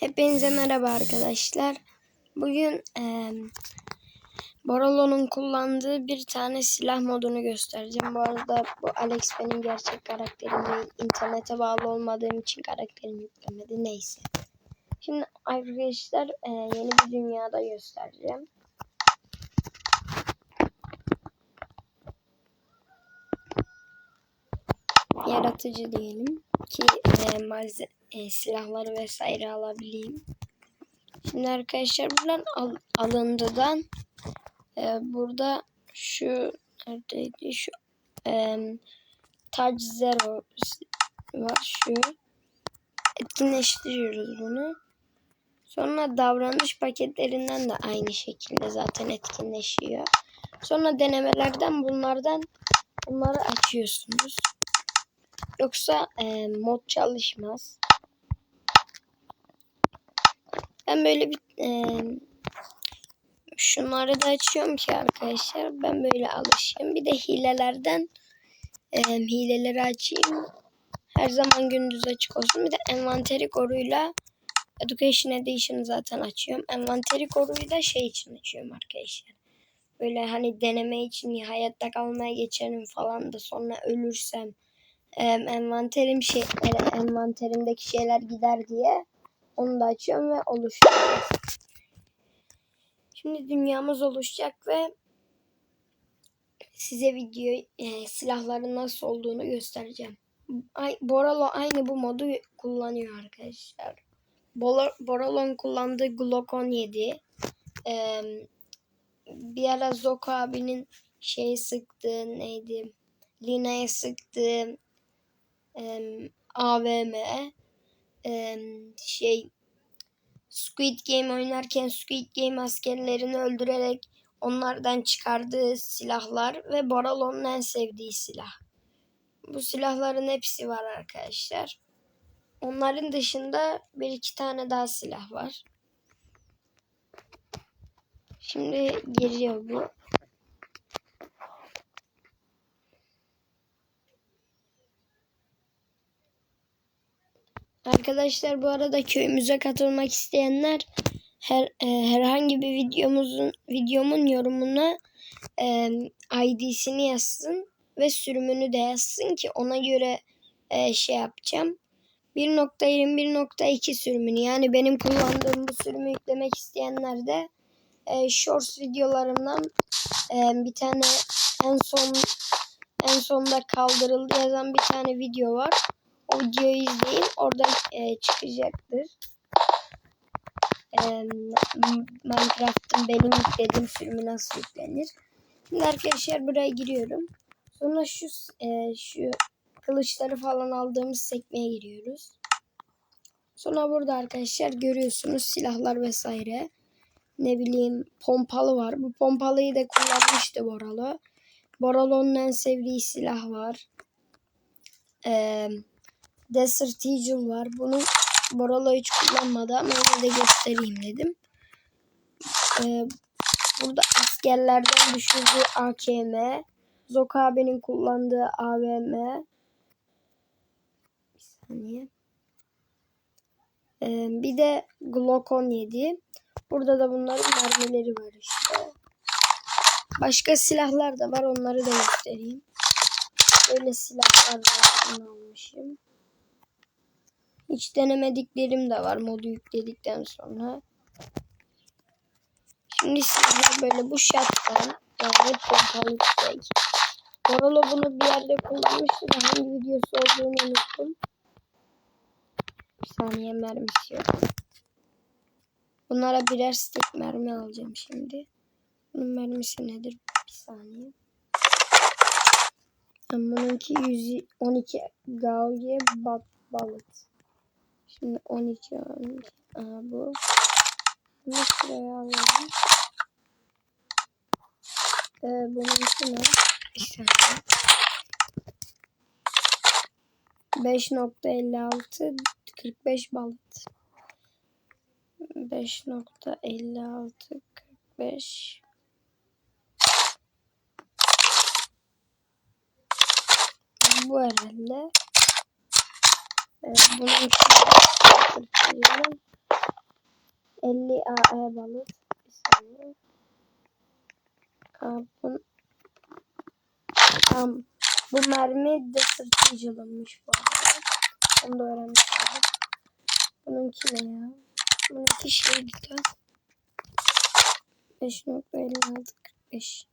Hepinize merhaba arkadaşlar. Bugün e, Borolo'nun kullandığı bir tane silah modunu göstereceğim. Bu arada bu Alex benim gerçek karakterim değil. İnternete bağlı olmadığım için karakterim yüklemedi. Neyse. Şimdi arkadaşlar e, yeni bir dünyada göstereceğim. Yaratıcı diyelim ki e, malze e, silahları vesaire alabileyim. Şimdi arkadaşlar buradan al, alındıdan e, burada şu neredeydi şu e, Touch Zero var şu etkinleştiriyoruz bunu. Sonra davranış paketlerinden de aynı şekilde zaten etkinleşiyor. Sonra denemelerden bunlardan bunları açıyorsunuz. Yoksa e, mod çalışmaz. Ben böyle bir e, şunları da açıyorum ki arkadaşlar ben böyle alışayım. Bir de hilelerden e, hileleri açayım. Her zaman gündüz açık olsun. Bir de envanteri koruyla Education Edition zaten açıyorum. Envanteri koruyu da şey için açıyorum arkadaşlar. Böyle hani deneme için hayatta kalmaya geçerim falan da sonra ölürsem envanterim şey envanterimdeki şeyler gider diye onu da açıyorum ve oluşturuyoruz. Şimdi dünyamız oluşacak ve size video e, silahların nasıl olduğunu göstereceğim. Ay, Boralo aynı bu modu kullanıyor arkadaşlar. Boralo'nun kullandığı Glock 17. Ee, bir ara Zoko abinin şey sıktığı neydi? Lina'ya sıktığı e, AVM şey Squid Game oynarken Squid Game askerlerini öldürerek onlardan çıkardığı silahlar ve Boralo'nun en sevdiği silah. Bu silahların hepsi var arkadaşlar. Onların dışında bir iki tane daha silah var. Şimdi geliyor bu. Arkadaşlar bu arada köyümüze katılmak isteyenler her e, herhangi bir videomuzun videomun yorumuna e, ID'sini yazsın ve sürümünü de yazsın ki ona göre e, şey yapacağım. 1.21.2 sürümünü yani benim kullandığım bu sürümü yüklemek isteyenler de e, shorts videolarımdan e, bir tane en son en sonda kaldırıldı yazan bir tane video var. O videoyu izleyin. Oradan e, çıkacaktır. E, Minecraft'ın benim yüklediğim sürümü nasıl yüklenir. Şimdi arkadaşlar buraya giriyorum. Sonra şu e, şu kılıçları falan aldığımız sekmeye giriyoruz. Sonra burada arkadaşlar görüyorsunuz silahlar vesaire. Ne bileyim pompalı var. Bu pompalıyı da kullanmıştı Boralo. Boralo'nun en sevdiği silah var. Eee Desert Eagle var. Bunu Boralo hiç kullanmadı ama yine de göstereyim dedim. Ee, burada askerlerden düşürdüğü AKM. Zoka abinin kullandığı AVM. Bir saniye. Ee, bir de Glock 17. Burada da bunların mermileri var işte. Başka silahlar da var. Onları da göstereyim. Böyle silahlar var. Almışım. Hiç denemediklerim de var modu yükledikten sonra. Şimdi size böyle bu shotgun yani pompalı. Borolo bunu bir yerde kullanmıştı hangi videosu olduğunu unuttum. Bir saniye mermisi yok. Bunlara birer stick mermi alacağım şimdi. Bunun mermisi nedir? Bir saniye. Bununki 112 Gauge Bullet. Şimdi 12 12. Aha bu. Bunu şuraya alalım. Ee, bunun ne? Bir saniye. 5.56 45 balıt. 5.56 45 Bu herhalde. Evet, bunun için 50 AE balık. Bir. Karbon. Tamam. Bu mermi de sırtıcılınmış bu arada. Onu da öğrenmiş oldum. Bununki ne ya? Bununki şey güzel. 5.56 45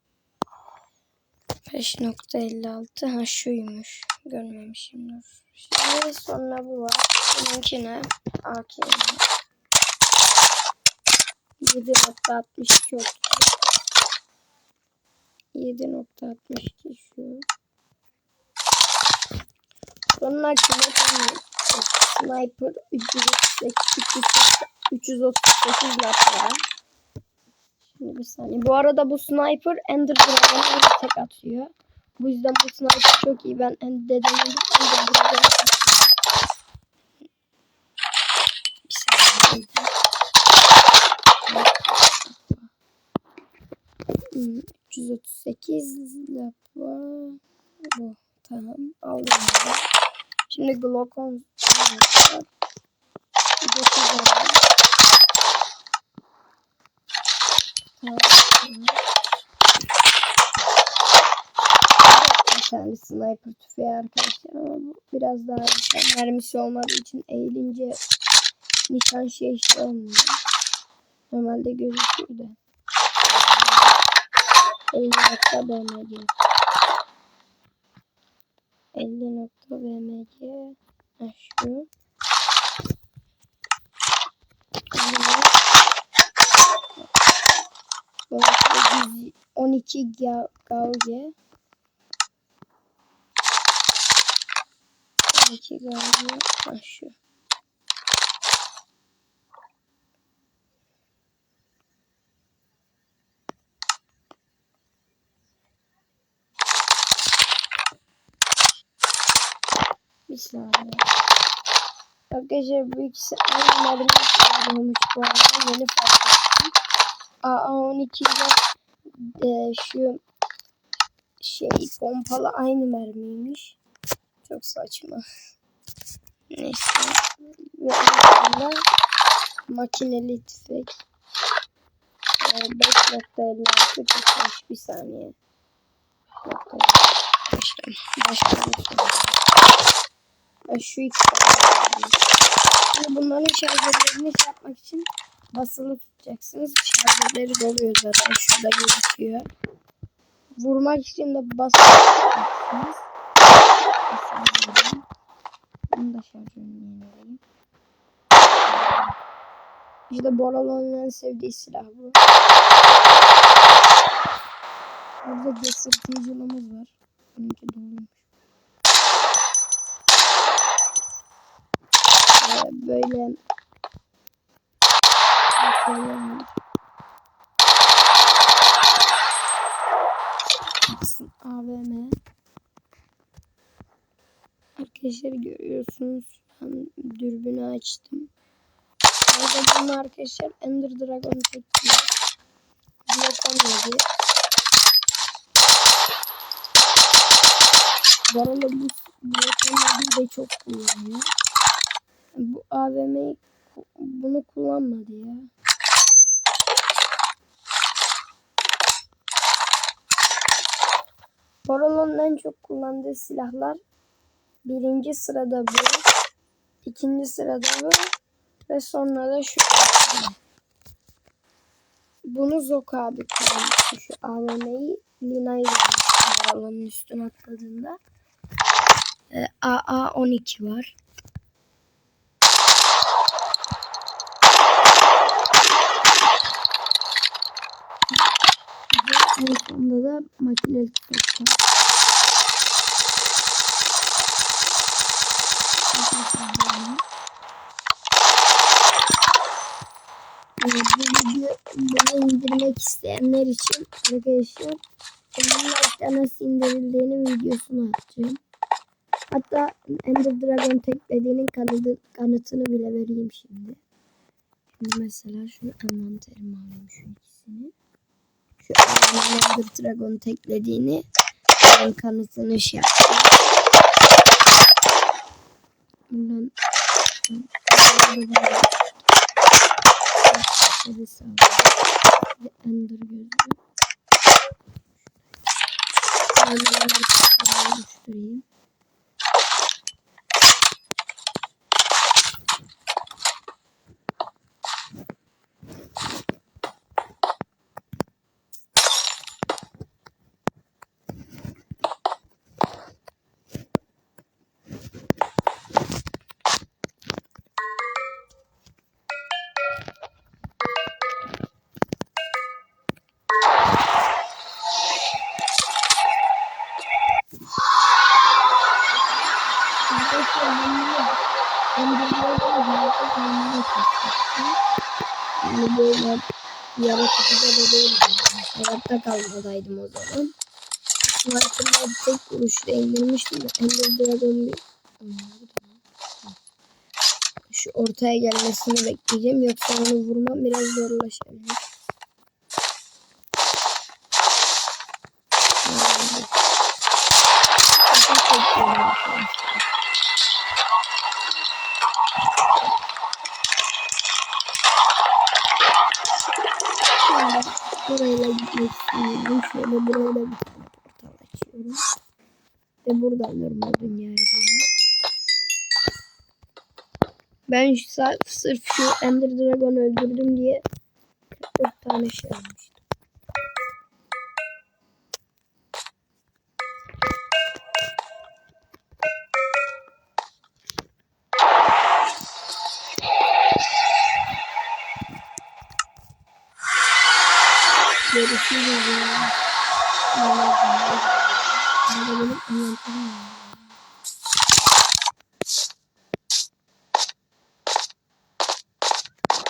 5.56 ha şuymuş. Görmemişim. Şimdi sonra bu var. Bununki ne? AK. 7.62 30. 7.62 şu. Sonra kiloton sniper 338 338 lat var. Şimdi bir saniye. Bu arada bu sniper Ender Dragon'a tek atıyor. Bu yüzden bu sniper çok iyi. Ben Ender Dragon'a. Hmm, 338 lap var. Bu. Tamam. Aldım. Şimdi Glock 10 var. 9 var. Tamam. Bir tane sniper tüfeği arkadaşlar ama bu biraz daha erken mermisi olmadığı için eğilince nişan şey işte olmuyor. Normalde gözüküyor da. 50 nokta BMG. 50 nokta BMG. Ha şu. Bunu- Böyle 12 ga- gauge. 12 gauge. Şu. Bir saniye. Arkadaşlar bu ikisi aynı mermi kullanılmış bu arada. Yeni fark ettim. AA12 ile e, şu şey pompalı aynı mermiymiş. Çok saçma. Neyse. Ve aslında makineli tüfek. E, 5.56 tutmuş bir saniye. Başka, başka bir şey. Ben şu iki tane. Bunların şarjörlerini şey yapmak için basılı tutacaksınız. Şarjörleri doluyor zaten. Şurada gözüküyor. Vurmak için de basılı tutacaksınız. Bunu da şarjörünü yenileyim. İşte Boralo'nun en sevdiği silah bu. Burada desirteyicilimiz var. Bununki dolmuş. Ee, böyle bakalım. AVM Arkadaşlar görüyorsunuz ben dürbünü açtım. Orada bunun arkadaşlar Ender Dragon. Block 17 Bu arada bu Block de çok kullanıyor. Bu AVM'yi bunu kullanmadı ya. Borolo'nun en çok kullandığı silahlar birinci sırada bu, ikinci sırada bu ve sonra da şu. Bunu Zok abi kullanmıştı şu AVM'yi Lina'yı Borolo'nun üstüne atladığında. Ee, AA12 var. En sonunda da makineli. Ee, bu video indirmek isteyenler için arkadaşlar Ender'den nasıl indirildiğinin videosunu atacağım. Hatta Ender Dragon teklediğinin kanıtı, kanıtını bile vereyim şimdi. Şimdi mesela şunu envanterime alayım şu ikisini. Şu Ender Dragon teklediğini ben kanıtını şey yaptım. Ender gözü. Tane oluşturayım. Arkadaşlar ben bunu Ender'larda hayatta kalmaya çalışmıştım. Yani böyle yaratıcıda da değildim. Hayatta kalmadaydım o zaman. Sniper'la tek vuruşla indirmiştim. de Ender Dragon bir... Şu ortaya gelmesini bekleyeceğim. Yoksa onu vurmam biraz zorlaşabilir. Bakın çekiyorum arkadaşlar. Şimdi burayla istiyorum. Şöyle buraya da bir tane portal açıyorum. Ve buradan normal dünyaya geliyorum. Ben sırf şu Ender Dragon öldürdüm diye 44 tane şey almıştım. Görüşürüz.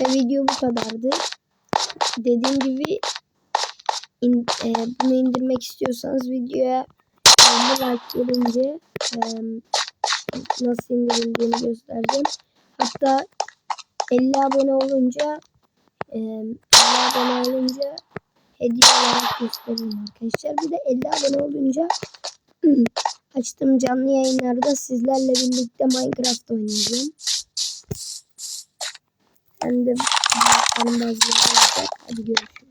Ve video bu kadardı. Dediğim gibi in- e, bunu indirmek istiyorsanız videoya 50 like gelince e, nasıl indirildiğini göstereceğim. Hatta 50 abone olunca e, 50 abone olunca hediye olarak gösteririm arkadaşlar. Bir de 50 abone olunca açtığım canlı yayınlarda sizlerle birlikte Minecraft oynayacağım. Hem de benim bazı olacak. Hadi görüşürüz.